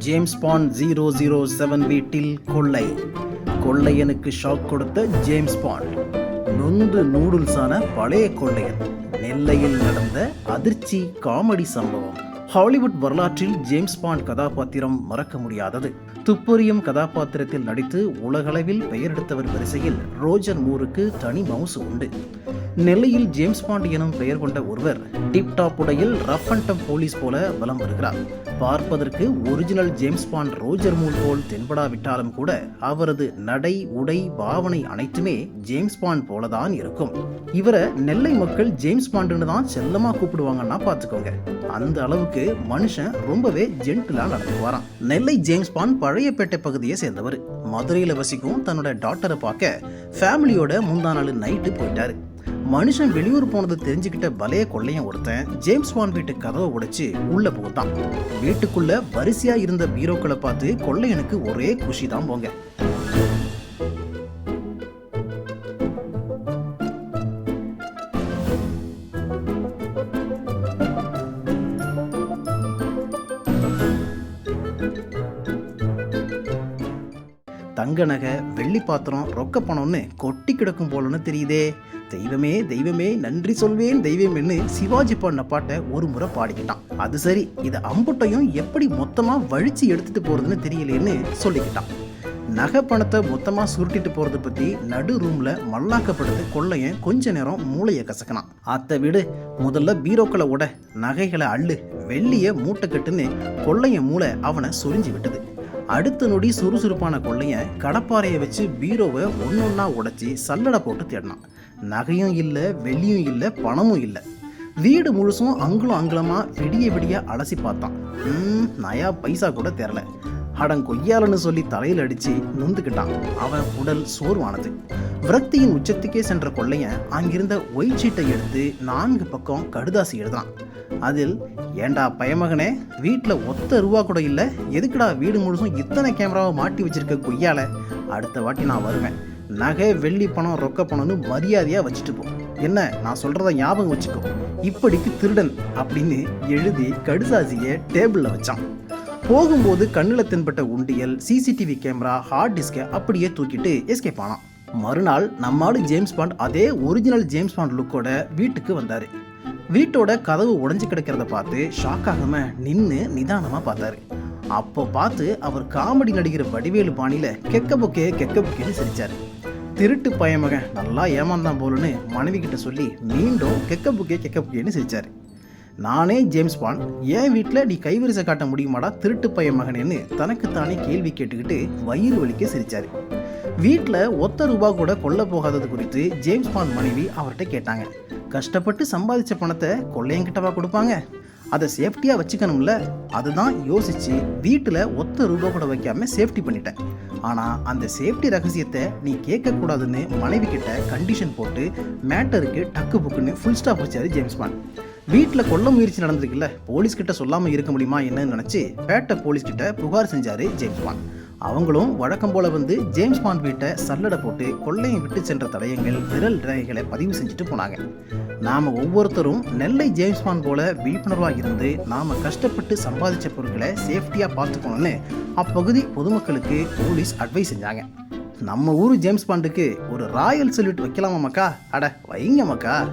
James Bond zero zero seven வீட்டில் கொள்ளை. கொள்ளையனுக்கு ஷாக் கொடுத்த ஜேம்ஸ் பாண்ட். நொந்து நூடுல்ஸான பழைய கொள்ளையன். நெல்லையில் நடந்த அதிர்ச்சி காமெடி சம்பவம். ஹாலிவுட் வரலாற்றில் ஜேம்ஸ் பாண்ட் கதாபாத்திரம் மறக்க முடியாதது. துப்பறியும் கதாபாத்திரத்தில் நடித்து உலகளவில் பெயர் எடுத்தவர் வரிசையில் ரோஜர் மூருக்கு தனி மவுசு உண்டு. நெல்லையில் ஜேம்ஸ் பாண்ட் எனும் பெயர் கொண்ட ஒருவர் டிப் டாப் உடையில் ரஃப் அண்ட் டப் போலீஸ் போல வலம் வருகிறார். பார்ப்பதற்கு original James Bond Roger Moore போல் தென்படாவிட்டாலும் கூட அவரது நடை உடை பாவனை அனைத்துமே ஜேம்ஸ் பாண்ட் போலதான் இருக்கும். இவரை நெல்லை மக்கள் ஜேம்ஸ் பாண்டுன்னு தான் செல்லமா கூப்பிடுவாங்கன்னா பார்த்துக்கோங்க. அந்த அளவுக்கு மனுஷன் ரொம்பவே ஜென்டிலா நடந்து வரான். நெல்லை ஜேம்ஸ் பாண்ட் பழையப்பேட்டை பகுதியை சேர்ந்தவர். மதுரையில் வசிக்கும் தன்னோட டாக்டரை பார்க்க ஃபேமிலியோட முந்தா நாள் நைட்டு போயிட்டாரு. மனுஷன் வெளியூர் போனது தெரிஞ்சுக்கிட்ட பலைய கொள்ளையன் ஒருத்தன் ஜேம்ஸ் வான் வீட்டு கதவை உடைச்சு உள்ள புகுத்தான் வீட்டுக்குள்ள வரிசையா இருந்த பீரோக்களை பார்த்து கொள்ளையனுக்கு ஒரே குஷி தான் போங்க. தங்க நகை வெள்ளி பாத்திரம் ரொக்க பணம்னு கொட்டி கிடக்கும் போலன்னு தெரியுதே. தெய்வமே தெய்வமே நன்றி சொல்வேன் தெய்வம்னு சிவாஜி பண்ண பாட்டை ஒரு முறை பாடிக்கிட்டான். அது சரி இதை அம்புட்டையும் எப்படி மொத்தமா வழிச்சு எடுத்துட்டு போறதுன்னு தெரியலேன்னு சொல்லிக்கிட்டான். நகை பணத்தை மொத்தமாக சுருட்டிட்டு போகிறத பற்றி நடு ரூமில் மல்லாக்கப்படுறது கொள்ளையன். கொஞ்ச நேரம் மூளையை கசக்கினான். அத்தை விடு முதல்ல பீரோக்களை உட நகைகளை அள்ளு வெள்ளியை மூட்டை கட்டுன்னு கொள்ளையன் மூளை அவனை சொரிஞ்சு விட்டது. அடுத்த நொடி சுறுசுறுப்பான கொள்ளையன் கடப்பாறையை வச்சு பீரோவை ஒன்னொன்னா உடைச்சி சல்லடை போட்டு தேடினான். நகையும் இல்லை வெள்ளியும் இல்லை பணமும் இல்லை. வீடு முழுசும் அங்குலம் அங்குலமாக விடிய விடிய அலசி பார்த்தான். நயா பைசா கூட தெரில அடங் கொய்யாலன்னு சொல்லி தலையில் அடிச்சு நொந்துக்கிட்டான். அவன் உடல் சோர்வானது. விரக்தியின் உச்சத்துக்கே சென்ற கொள்ளையன் அங்கிருந்த ஒயிட் ஷீட்டை எடுத்து நான்கு பக்கம் கடுதாசி எழுதான் அதில் ஏண்டா பயமகனே வீட்டில் ஒத்த ரூபா கூட இல்லை எதுக்குடா வீடு முழுசும் இத்தனை கேமராவை மாட்டி வச்சிருக்க கொய்யால? அடுத்த வாட்டி நான் வருவேன். நகை வெள்ளி பணம் ரொக்க பணம்னு மரியாதையாக வச்சுட்டு போ. என்ன நான் சொல்கிறத ஞாபகம் வச்சுக்கோ. இப்படிக்கு திருடன் அப்படின்னு எழுதி கடுதாசியை டேபிளில் வச்சான். போகும்போது கண்ணில் தென்பட்ட உண்டியல் சிசிடிவி கேமரா ஹார்ட் டிஸ்கை அப்படியே தூக்கிட்டு எஸ்கேப் ஆனான். மறுநாள் நம்மாடு ஜேம்ஸ் பாண்ட் அதே ஒரிஜினல் ஜேம்ஸ் பாண்ட் லுக்கோட வீட்டுக்கு வந்தார். வீட்டோட கதவு உடைஞ்சு கிடக்கிறத பார்த்து ஷாக் ஆகாம நின்று நிதானமாக பார்த்தாரு. அப்போ பார்த்து அவர் காமெடி நடிகர் வடிவேலு பாணியில கெக்க புக்கே கெக்க புக்கேன்னு சிரிச்சாரு. திருட்டு பயமகன் நல்லா ஏமாந்தான் போலுன்னு மனைவி கிட்ட சொல்லி மீண்டும் கெக்க புக்கே கெக்க புக்கேன்னு சிரிச்சாரு. நானே ஜேம்ஸ் பாண்ட். என் வீட்டில் நீ கைவரிசை காட்ட முடியுமாடா? திருட்டு பையன் மகனேன்னு தனக்குத்தானே கேள்வி கேட்டுக்கிட்டு வயிறு வலிக்க சிரிச்சார். வீட்டில் ஒத்த ரூபா கூட கொல்ல போகாதது குறித்து ஜேம்ஸ் பாண்ட் மனைவி அவர்கிட்ட கேட்டாங்க. கஷ்டப்பட்டு சம்பாதிச்ச பணத்தை கொள்ளையங்கிட்டவா கொடுப்பாங்க? அதை சேஃப்டியாக வச்சுக்கணும்ல. அதுதான் யோசிச்சு வீட்டில் ஒத்த ரூபா கூட வைக்காம சேஃப்டி பண்ணிட்டேன். ஆனால் அந்த சேஃப்டி ரகசியத்தை நீ கேட்கக்கூடாதுன்னு மனைவி கிட்ட கண்டிஷன் போட்டு மேட்டருக்கு டக்கு புக்குன்னு ஃபுல் ஸ்டாப் வச்சாரு ஜேம்ஸ் பாண்ட். வீட்டில் கொல்ல முயற்சி நடந்திருக்குல்ல? போலீஸ் கிட்ட சொல்லாமல் இருக்க முடியுமா என்னன்னு நினச்சி பேட்டை போலீஸ் கிட்ட புகார் செஞ்சாரு ஜேம்ஸ் பாண்ட். அவங்களும் வழக்கம் போல வந்து ஜேம்ஸ் பாண்ட் வீட்டை சல்லடை போட்டு கொள்ளையை விட்டு சென்ற தடயங்கள் விரல் ரேகைகளை பதிவு செஞ்சுட்டு போனாங்க. நாம ஒவ்வொருத்தரும் நெல்லை ஜேம்ஸ் பாண்ட் போல விழிப்புணர்வாக இருந்து நாம கஷ்டப்பட்டு சம்பாதிச்ச பொருட்களை சேஃப்டியாக பார்த்துக்கணும்னு அப்பகுதி பொதுமக்களுக்கு போலீஸ் அட்வைஸ் செஞ்சாங்க. நம்ம ஊர் ஜேம்ஸ் பாண்டுக்கு ஒரு ராயல் சல்யூட் வைக்கலாமா மக்கா? அட வைங்க மக்கா.